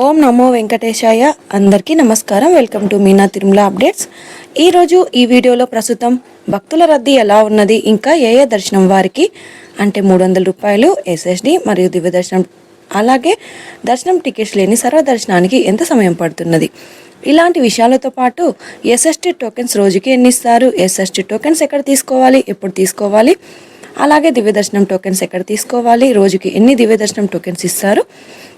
ఓం నమో వెంకటేశాయ. అందరికీ నమస్కారం. Welcome to Meena Tirumala updates. ఈరోజు ఈ వీడియోలో ప్రస్తుతం భక్తుల రద్దీ ఎలా ఉన్నది ఇంకా ఏ ఏ దర్శనం వారికి అంటే మూడు వందల రూపాయలు ఎస్ఎస్డి మరియు దివ్య దర్శనం అలాగే దర్శనం టికెట్స్ లేని సర్వదర్శనానికి ఎంత సమయం పడుతున్నది? ఇలాంటి విషయాలతో పాటు ఎస్ఎస్టీ టోకెన్స్ రోజుకి ఎన్ని ఇస్తారు ఎస్ఎస్టీ టోకెన్స్ ఎక్కడ తీసుకోవాలి? ఎప్పుడు తీసుకోవాలి? అలాగే దివ్య దర్శనం టోకెన్స్ ఎక్కడ తీసుకోవాలి? రోజుకి ఎన్ని దివ్య దర్శనం టోకెన్స్ ఇస్తారు?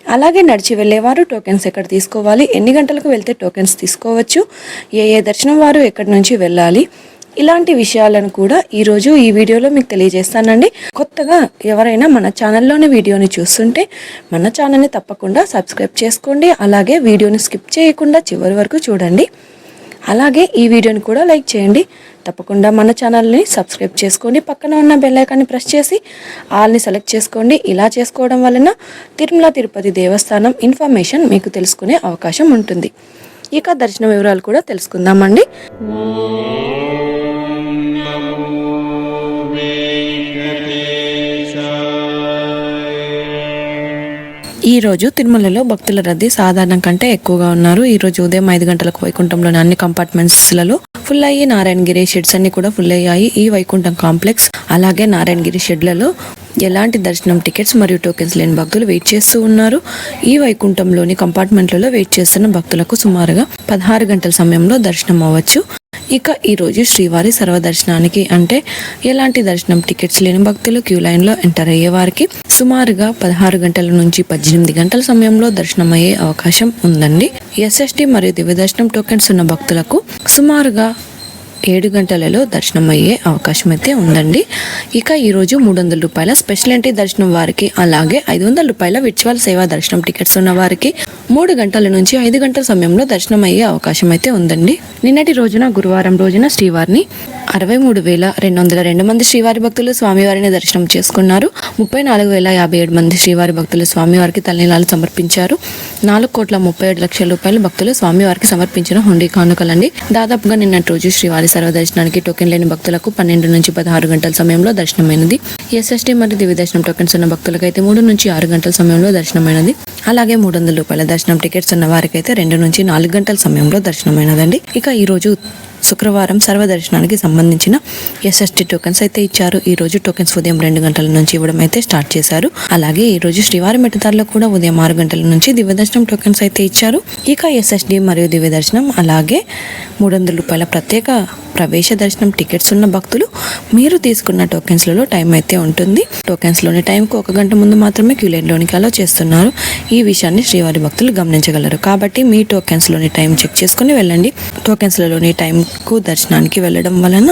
అలాగే నడిచి వెళ్ళేవారు టోకెన్స్ ఎక్కడ తీసుకోవాలి ఎన్ని గంటలకు వెళ్తే టోకెన్స్ తీసుకోవచ్చు ఏ ఏ దర్శనం వారు ఎక్కడి నుంచి వెళ్ళాలి ఇలాంటి విషయాలను కూడా ఈరోజు ఈ వీడియోలో మీకు తెలియజేస్తానండి. కొత్తగా ఎవరైనా మన ఛానల్లోని వీడియోని చూస్తుంటే మన ఛానల్ని తప్పకుండా సబ్స్క్రైబ్ చేసుకోండి అలాగే వీడియోని స్కిప్ చేయకుండా చివరి వరకు చూడండి. అలాగే ఈ వీడియోని కూడా లైక్ చేయండి. తప్పకుండా మన ఛానల్ని సబ్స్క్రైబ్ చేసుకోండి పక్కన ఉన్న బెల్లైకాన్ని ప్రెస్ చేసి ఆల్ని సెలెక్ట్ చేసుకోండి. ఇలా చేసుకోవడం వలన తిరుమల తిరుపతి దేవస్థానం ఇన్ఫర్మేషన్ మీకు తెలుసుకునే అవకాశం ఉంటుంది. ఇక దర్శన వివరాలు కూడా తెలుసుకుందామండి. ఈ రోజు తిరుమలలో భక్తుల రద్దీ సాధారణం కంటే ఎక్కువగా ఉన్నారు. ఈ రోజు ఉదయం ఐదు గంటలకు వైకుంఠంలోని అన్ని కంపార్ట్మెంట్స్లలో ఫుల్ అయ్యి నారాయణగిరి షెడ్స్ అన్ని కూడా ఫుల్ అయ్యాయి. ఈ వైకుంఠం కాంప్లెక్స్ అలాగే నారాయణగిరి షెడ్లలో ఎలాంటి దర్శనం టికెట్స్ మరియు టోకెన్స్ లేని భక్తులు వెయిట్ చేస్తూ ఉన్నారు. ఈ వైకుంఠంలోని కంపార్ట్మెంట్లలో వెయిట్ చేస్తున్న భక్తులకు సుమారుగా పదహారు గంటల సమయంలో దర్శనం అవ్వచ్చు. ఇక ఈరోజు శ్రీవారి సర్వదర్శనానికి అంటే ఎలాంటి దర్శనం టికెట్స్ లేని భక్తులు క్యూ లైన్లో ఎంటర్ అయ్యే వారికి సుమారుగా పదహారు గంటల నుంచి పద్దెనిమిది గంటల సమయంలో దర్శనం అయ్యే అవకాశం ఉందండి. ఎస్ఎస్టీ మరియు దివ్య దర్శనం టోకెన్స్ ఉన్న భక్తులకు సుమారుగా ఏడు గంటలలో దర్శనం అయ్యే అవకాశం అయితే ఉందండి. ఇక ఈరోజు మూడు వందల రూపాయల స్పెషల్ ఎంట్రీ దర్శనం వారికి అలాగే ఐదు వందల రూపాయల విర్చువల్ సేవా దర్శనం టికెట్స్ ఉన్న వారికి మూడు గంటల నుంచి ఐదు గంటల సమయంలో దర్శనం అయ్యే అవకాశం అయితే ఉందండి. నిన్నటి రోజున గురువారం రోజున శ్రీవారిని అరవై మూడు వేల రెండు వందల రెండు మంది శ్రీవారి భక్తులు స్వామివారిని దర్శనం చేసుకున్నారు. ముప్పై నాలుగు వేల యాభై ఏడు మంది శ్రీవారి భక్తులు స్వామివారికి తల్లిలాలు సమర్పించారు. నాలుగు కోట్ల ముప్పై ఏడు లక్షల రూపాయలు భక్తులు స్వామివారికి సమర్పించిన హుండీ కానుకలండి. దాదాపుగా నిన్నటి రోజు శ్రీవారి సర్వదర్శనానికి టోకెన్ లేని భక్తులకు పన్నెండు నుంచి పదహారు గంటల సమయంలో దర్శనమైనది. ఎస్ఎస్టీ మరియు దివ్య దర్శనం టోకెన్స్ ఉన్న భక్తులకైతే మూడు నుంచి ఆరు గంటల సమయంలో దర్శనమైనది. అలాగే మూడు వందల రూపాయల దర్శనం టికెట్స్ ఉన్న వారికైతే రెండు నుంచి నాలుగు గంటల సమయంలో దర్శనమైనదండి. ఇక ఈ రోజు శుక్రవారం సర్వదర్శనానికి సంబంధించిన ఎస్ఎస్టీ టోకెన్స్ అయితే ఇచ్చారు. ఈ రోజు టోకెన్స్ ఉదయం రెండు గంటల నుంచి ఇవ్వడం అయితే స్టార్ట్ చేశారు. అలాగే ఈ రోజు శ్రీవారి మెట్టుదారిలో కూడా ఉదయం ఆరు గంటల నుంచి దివ్యదర్శనం టోకెన్స్ అయితే ఇచ్చారు. ఇక ఎస్ఎస్డి మరియు దివ్యదర్శనం అలాగే మూడు వందల రూపాయల ప్రత్యేక ప్రవేశ దర్శనం టికెట్స్ ఉన్న భక్తులు మీరు తీసుకున్న టోకెన్స్లలో టైం అయితే ఉంటుంది. టోకెన్స్లోని టైంకు ఒక గంట ముందు మాత్రమే క్యూలైన్లోనికి అలా అలో చేస్తున్నారు. ఈ విషయాన్ని శ్రీవారి భక్తులు గమనించగలరు. కాబట్టి మీ టోకెన్స్లోని టైం చెక్ చేసుకుని వెళ్ళండి. టోకెన్స్లలోని టైం కు దర్శనానికి వెళ్ళడం వలన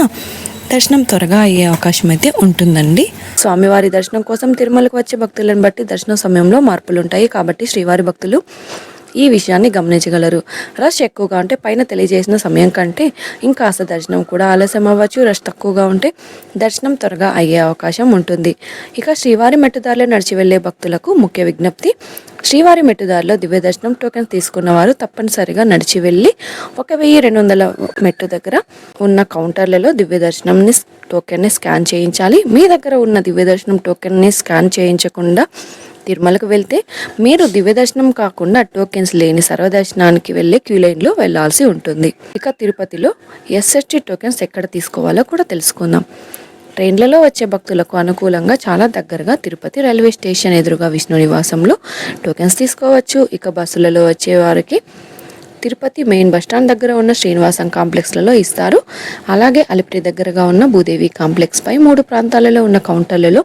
దర్శనం త్వరగా అయ్యే అవకాశం అయితే ఉంటుందండి. స్వామివారి దర్శనం కోసం తిరుమలకు వచ్చే భక్తులను బట్టి దర్శనం సమయంలో మార్పులు ఉంటాయి. కాబట్టి శ్రీవారి భక్తులు ఈ విషయాన్ని గమనించగలరు. రష్ ఎక్కువగా ఉంటే పైన తెలియజేసిన సమయం కంటే ఇంకాస్త దర్శనం కూడా ఆలస్యం అవ్వచ్చు. రష్ తక్కువగా ఉంటే దర్శనం త్వరగా అయ్యే అవకాశం ఉంటుంది. ఇక శ్రీవారి మెట్టుదారిలో నడిచి వెళ్ళే భక్తులకు ముఖ్య విజ్ఞప్తి శ్రీవారి మెట్టుదారిలో దివ్య దర్శనం టోకెన్ తీసుకున్న వారు తప్పనిసరిగా నడిచి వెళ్ళి ఒక వెయ్యి రెండు వందల మెట్టు దగ్గర ఉన్న కౌంటర్లలో దివ్య దర్శనంని టోకెన్ని స్కాన్ చేయించాలి. మీ దగ్గర ఉన్న దివ్య దర్శనం టోకెన్ని స్కాన్ చేయించకుండా తిరుమలకు వెళ్తే మీరు దివ్యదర్శనం కాకుండా టోకెన్స్ లేని సర్వదర్శనానికి వెళ్ళే క్యూ లైన్లో వెళ్ళాల్సి ఉంటుంది. ఇక తిరుపతిలో ఎస్ఎస్టీ టోకెన్స్ ఎక్కడ తీసుకోవాలో కూడా తెలుసుకుందాం. ట్రైన్లలో వచ్చే భక్తులకు అనుకూలంగా చాలా దగ్గరగా తిరుపతి రైల్వే స్టేషన్ ఎదురుగా విష్ణు నివాసంలో టోకెన్స్ తీసుకోవచ్చు. ఇక బస్సులలో వచ్చే వారికి తిరుపతి మెయిన్ బస్టాండ్ దగ్గర ఉన్న శ్రీనివాసం కాంప్లెక్స్లలో ఇస్తారు. అలాగే అలిపిరి దగ్గరగా ఉన్న భూదేవి కాంప్లెక్స్ పై మూడు ప్రాంతాలలో ఉన్న కౌంటర్లలో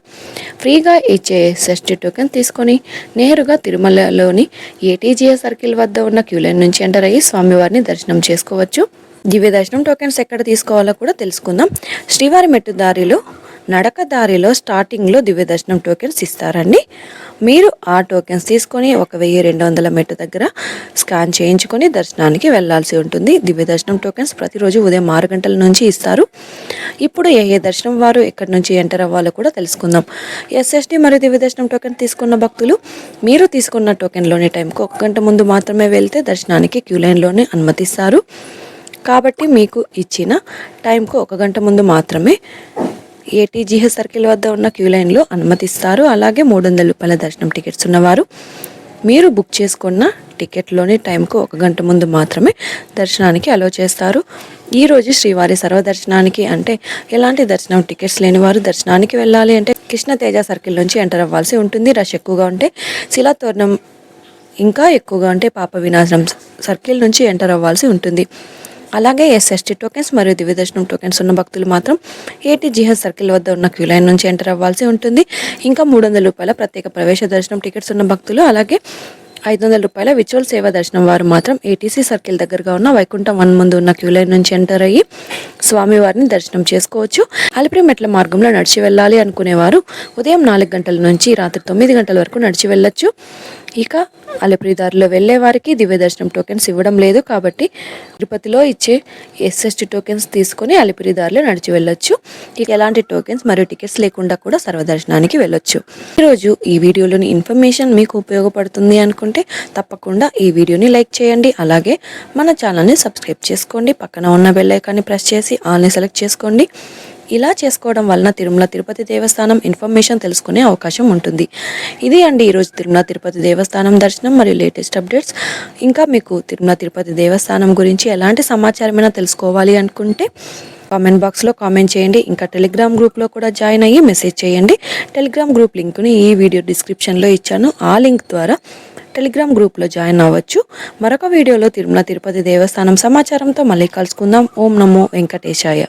ఫ్రీగా ఇచ్చే ఎస్ఎస్టీ టోకెన్ తీసుకొని నేరుగా తిరుమలలోని ఏటీజీఏ సర్కిల్ వద్ద ఉన్న క్యూలైన్ నుంచి ఎంటర్ అయ్యి స్వామివారిని దర్శనం చేసుకోవచ్చు. దివ్య దర్శనం టోకెన్స్ ఎక్కడ తీసుకోవాలో కూడా తెలుసుకుందాం. శ్రీవారి మెట్టు దారిలో నడక దారిలో స్టార్టింగ్లో దివ్యదర్శనం టోకెన్స్ ఇస్తారండి. మీరు ఆ టోకెన్స్ తీసుకొని ఒక వెయ్యి రెండు వందల మెట్టు దగ్గర స్కాన్ చేయించుకొని దర్శనానికి వెళ్ళాల్సి ఉంటుంది. దివ్యదర్శనం టోకెన్స్ ప్రతిరోజు ఉదయం ఆరు గంటల నుంచి ఇస్తారు. ఇప్పుడు ఏ ఏ దర్శనం వారు ఎక్కడి నుంచి ఎంటర్ అవ్వాలో కూడా తెలుసుకుందాం. ఎస్ఎస్టీ మరియు దివ్య దర్శనం టోకెన్ తీసుకున్న భక్తులు మీరు తీసుకున్న టోకెన్లోని టైంకు ఒక గంట ముందు మాత్రమే వెళ్తే దర్శనానికి క్యూ లైన్లోనే అనుమతిస్తారు. కాబట్టి మీకు ఇచ్చిన టైంకు ఒక గంట ముందు మాత్రమే ఏటీజీహెచ్ సర్కిల్ వద్ద ఉన్న క్యూ లైన్లో అనుమతిస్తారు. అలాగే మూడు వందల రూపాయల దర్శనం టికెట్స్ ఉన్నవారు. మీరు బుక్ చేసుకున్న టికెట్లోని టైంకు ఒక గంట ముందు మాత్రమే దర్శనానికి అలో చేస్తారు. ఈరోజు శ్రీవారి సర్వదర్శనానికి అంటే ఎలాంటి దర్శనం టికెట్స్ లేని వారు దర్శనానికి వెళ్ళాలి అంటే కృష్ణ తేజ సర్కిల్ నుంచి ఎంటర్ అవ్వాల్సి ఉంటుంది. రష్ ఎక్కువగా ఉంటే శిలాతోరణం ఇంకా ఎక్కువగా ఉంటే పాప వినాశనం సర్కిల్ నుంచి ఎంటర్ అవ్వాల్సి ఉంటుంది. అలాగే ఎస్ఎస్టీ టోకెన్స్ మరియు దివ్యదర్శనం టోకెన్స్ ఉన్న భక్తులు మాత్రం ఏటీజీహెచ్ సర్కిల్ వద్ద ఉన్న క్యూ లైన్ నుంచి ఎంటర్ అవ్వాల్సి ఉంటుంది. ఇంకా మూడు వందల రూపాయల ప్రత్యేక ప్రవేశ దర్శనం టికెట్స్ ఉన్న భక్తులు అలాగే ఐదు వందల రూపాయల విచువల్ సేవ దర్శనం వారు మాత్రం ఏటీసీ సర్కిల్ దగ్గరగా ఉన్న వైకుంఠం వన్ ముందు ఉన్న క్యూ లైన్ నుంచి ఎంటర్ అయ్యి స్వామివారిని దర్శనం చేసుకోవచ్చు. అలిపిరి మెట్ల మార్గంలో నడిచి వెళ్ళాలి అనుకునేవారు ఉదయం నాలుగు గంటల నుంచి రాత్రి తొమ్మిది గంటల వరకు నడిచి వెళ్ళొచ్చు. ఇక అలిపిరిదారిలో వెళ్ళే వారికి దివ్యదర్శనం టోకెన్స్ ఇవ్వడం లేదు కాబట్టి తిరుపతిలో ఇచ్చే ఎస్ఎస్టి టోకెన్స్ తీసుకొని అలిపిరిదారిలో నడిచి వెళ్ళొచ్చు. ఇక ఎలాంటి టోకెన్స్ మరియు టికెట్స్ లేకుండా కూడా సర్వదర్శనానికి వెళ్ళొచ్చు. ఈరోజు ఈ వీడియోలోని ఇన్ఫర్మేషన్ మీకు ఉపయోగపడుతుంది అనుకుంటే తప్పకుండా ఈ వీడియోని లైక్ చేయండి. అలాగే మన ఛానల్ని సబ్స్క్రైబ్ చేసుకోండి. పక్కన ఉన్న బెల్ ఐకాన్ని ప్రెస్ చేసి ఆల్ని సెలెక్ట్ చేసుకోండి. ఇలా చేసుకోవడం వలన తిరుమల తిరుపతి దేవస్థానం ఇన్ఫర్మేషన్ తెలుసుకునే అవకాశం ఉంటుంది. ఇది అండి ఈరోజు తిరుమల తిరుపతి దేవస్థానం దర్శనం మరియు లేటెస్ట్ అప్డేట్స్. ఇంకా మీకు తిరుమల తిరుపతి దేవస్థానం గురించి ఎలాంటి సమాచారమైనా తెలుసుకోవాలి అనుకుంటే కామెంట్ బాక్స్లో కామెంట్ చేయండి. ఇంకా టెలిగ్రామ్ గ్రూప్లో కూడా జాయిన్ అయ్యి మెసేజ్ చేయండి. టెలిగ్రామ్ గ్రూప్ లింక్ని ఈ వీడియో డిస్క్రిప్షన్లో ఇచ్చాను. ఆ లింక్ ద్వారా టెలిగ్రామ్ గ్రూప్లో జాయిన్ అవ్వచ్చు. మరొక వీడియోలో తిరుమల తిరుపతి దేవస్థానం సమాచారంతో మళ్ళీ కలుసుకుందాం. ఓం నమో వెంకటేశాయ.